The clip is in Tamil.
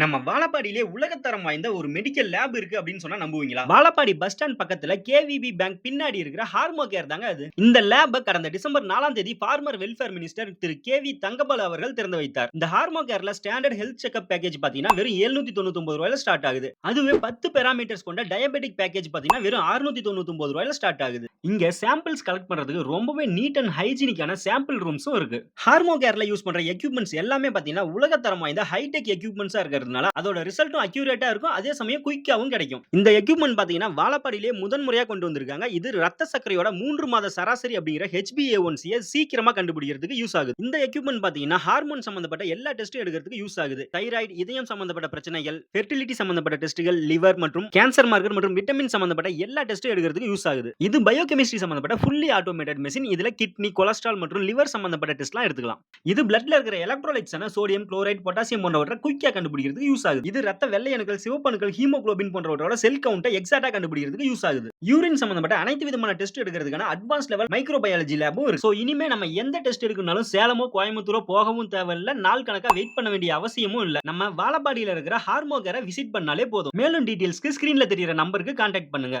நம்ம வாழப்பாடியிலே உலகத்தரம் வாய்ந்த ஒரு மெடிக்கல் லேப் இருக்கு அப்படின்னு சொன்னா நம்புவீங்களா? வாழப்பாடி பஸ் ஸ்டாண்ட் பக்கத்துல கேவிபி பேங்க் பின்னாடி இருக்கிற ஹார்மோ கேர் தாங்க அது. இந்த லேப கடந்த டிசம்பர் நாலாம் தேதி ஃபார்மர் வெல்ஃபேர் மினிஸ்டர் திரு கே வி தங்கபால் அவர்கள் திறந்து வைத்தார். இந்த ஹார்மோ கேர்ல ஸ்டாண்டர்ட் ஹெல்த் செக்அப் பேக்கேஜ் பாத்தீங்கன்னா வெறும் 799 தொண்ணூத்தி ரூபாயில ஸ்டார்ட் ஆகுது. அதுவே பத்து பேராமீட்டர்ஸ் கொண்ட டயபெட்டிக் பேக்கேஜ் பாத்தீங்கன்னா வெறும் 699 தொண்ணூத்தி ரூபாயில ஸ்டார்ட் ஆகுது. இங்க சாம்பிள்ஸ் கலெக்ட் பண்றதுக்கு ரொம்பவே நீட் அண்ட் ஹைஜீனிக்கான சாம்பிள் ரூம்ஸும் இருக்கு. ஹார்மோ கேர்ல யூஸ் பண்ற எக்யூப்மெண்ட்ஸ் எல்லாமே பாத்தீங்கன்னா உலகத்தரம் வாய்ந்த ஹைடெக் எக்யூப்மெண்ட்ஸா இருக்கிறது. இருக்கிறதுனால அதோட ரிசல்ட்டும் அக்யூரேட்டா இருக்கும். அதே சமயம் குயிக்காவும் கிடைக்கும். இந்த எக்யூப்மெண்ட் பாத்தீங்கன்னா வாழப்பாடியிலே முதன்முறையா கொண்டு வந்திருக்காங்க. இது ரத்த சர்க்கரையோட மூன்று மாத சராசரி அப்படிங்கிற HbA1c சீக்கிரமா கண்டுபிடிக்கிறதுக்கு யூஸ் ஆகுது. இந்த எக்யூப்மெண்ட் பாத்தீங்கன்னா ஹார்மோன் சம்பந்தப்பட்ட எல்லா டெஸ்ட்டும் எடுக்கிறதுக்கு யூஸ் ஆகுது. தைராய்டு இதயம் சம்பந்தப்பட்ட பிரச்சனைகள் ஃபெர்டிலிட்டி சம்பந்தப்பட்ட டெஸ்ட்டுகள் லிவர் மற்றும் கேன்சர் மார்க்கர் மற்றும் விட்டமின் சம்பந்தப்பட்ட எல்லா டெஸ்ட்டும் எடுக்கிறதுக்கு யூஸ் ஆகுது. இது பயோகெமிஸ்ட்ரி சம்பந்தப்பட்ட ஃபுல்லி ஆட்டோமேட்டட் மெஷின் இதுல கிட்னி கொலஸ்ட்ரால் மற்றும் லிவர் சம்பந்தப்பட்ட டெஸ்ட்லாம் எடுத்துக்கலாம். இது பிளட்ல இருக்கிற எலக்ட்ரோலைட்ஸான சோடியம் குளோரைட் பொட்டாசியம் போன்றவற்றை குயிக்கா கண்டுபிடிக்கிறதுக்கு யூஸ் ஆகுது. இது ரத்த வெள்ளை அணுக்கள் சிவப்பு ஹீமோகுளோபின் போன்றவற்றோட செல் கவுண்டை எக்ஸாக்டா கண்டுபிடிக்கிறதுக்கு யூஸ் ஆகுது. யூரின் சம்பந்தப்பட்ட அனைத்து விதமான டெஸ்ட் எடுக்கிறதுக்கான அட்வான்ஸ் லெவல் மைக்ரோபயாலஜி லேபும் இருக்கு. ஸோ இனிமே நம்ம எந்த டெஸ்ட் எடுக்கணும்னாலும் சேலமோ கோயம்புத்தூரோ போகவும் தேவையில்ல. நாள் கணக்கா வெயிட் பண்ண வேண்டிய அவசியமும் இல்ல. நம்ம வாழப்பாடியில் இருக்கிற ஹார்மோகரை விசிட் பண்ணாலே போதும். மேலும் டீடைல்ஸ்க்கு ஸ்கிரீன்ல தெரியற நம்பருக்கு கான்டாக்ட் பண்ணுங்க.